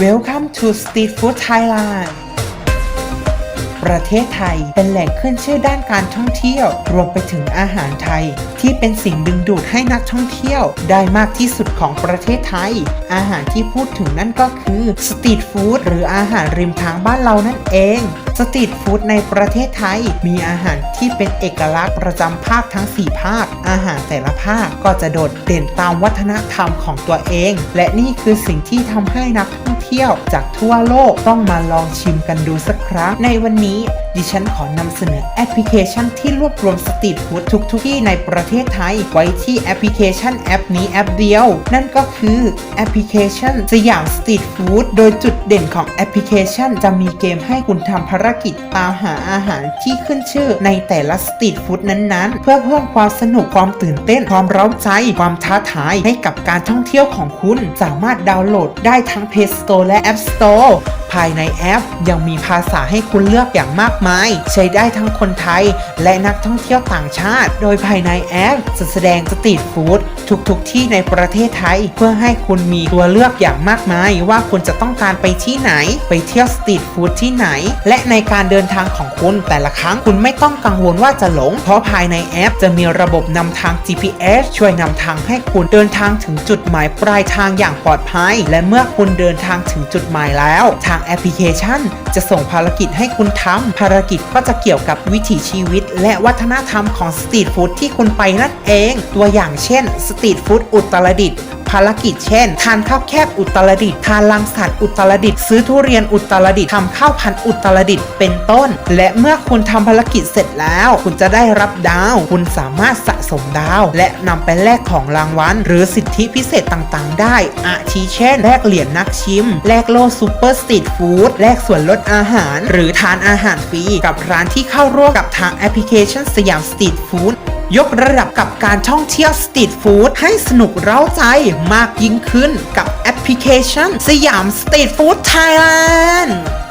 Welcome to Street Food Thailand ประเทศไทยเป็นแหล่งขึ้นชื่อด้านการท่องเที่ยว รวมไปถึงอาหารไทย ที่เป็นสิ่งดึงดูดให้นักท่องเที่ยว ได้มากที่สุดของประเทศไทย อาหารที่พูดถึงนั่นก็คือสตรีทฟู้ดหรืออาหารริมทางบ้านเรานั่นเอง สตรีทฟู้ดในประเทศไทย มีอาหารที่เป็นเอกลักษณ์ประจำภาคทั้ง 4 ภาค อาหารแต่ละภาคก็จะโดดเด่นตามวัฒนธรรมของตัวเอง และนี่คือสิ่งที่ทำให้นักท่อง เที่ยวจากทั่วโลกต้องมาลองชิมกันดูสักครั้ง ในวันนี้ดิฉันขอนำเสนอแอปพลิเคชันที่รวบรวมสตรีทฟู้ดทุกทุกที่ในประเทศไทย ไว้ที่แอปพลิเคชันแอปนี้แอปเดียว นั่นก็คือแอปพลิเคชันสยามสตรีทฟู้ดโดยจุดเด่นของแอปพลิเคชัน จะมีเกมให้คุณทำภารกิจตามหาอาหารที่ขึ้นชื่อในแต่ละสตรีทฟู้ดนั้นๆ เพื่อเพิ่มความสนุกความตื่นเต้นความเร้าใจ ความท้าทายให้กับการท่องเที่ยวของคุณ สามารถดาวน์โหลดได้ทั้ง Play Store และ App Store ภายในแอป ยังมีภาษาให้คุณเลือกอย่างมากมาย ใช้ได้ทั้งคนไทย และนักท่องเที่ยวต่างชาติ โดยภายในแอปจะแสดงสตรีทฟู้ด ทุกๆทที่ในประเทศไทย เพื่อให้คุณมีตัวเลือกอย่างมากมาย ว่าคุณจะต้องการไปที่ไหน ไปเที่ยวสตรีทฟู้ดที่ไหน และในการเดินทางของคุณแต่ละครั้งคุณไม่ต้องกังวลว่าจะหลง เพราะภายในแอปจะมีระบบนำทาง GPS ช่วยนำทางให้คุณเดินทางถึงจุดหมายปลายทางอย่างปลอดภัย และเมื่อคุณเดินทางถึงจุดหมายแล้ว ทางแอปพลิเคชัน จะส่งภารกิจให้คุณทำภารกิจก็จะเกี่ยวกับวิถีชีวิต และวัฒนธรรมของสตรีทฟู้ดที่คุณไปนั่นเอง ตัวอย่างเช่นสตรีทฟู้ดอุตรดิตถ์ภารกิจเช่น ทานข้าวแคบอุตรดิตทานลังสัตว์อุตรดิตซื้อทุเรียนอุตรดิตทำข้าวพันอุตรดิตเป็นต้น และเมื่อคุณทำภารกิจเสร็จแล้ว คุณจะได้รับดาว คุณสามารถสะสมดาว และนำไปแลกของรางวัล หรือสิทธิพิเศษต่างๆ ได้ อาทิเช่น แลกเหรียญนักชิม แลกโล่ซูเปอร์สตรีทฟู้ดแลกส่วนลดอาหาร หรือทานอาหารฟรีกับร้านที่เข้าร่วมกับทางแอปพลิเคชันสยามสตรีทฟู้ด ยกระดับกับการท่องเที่ยวสตรีทฟู้ดให้สนุกเร้าใจมากยิ่งขึ้นกับแอปพลิเคชัน สยามสตรีทฟู้ดไทยแลนด์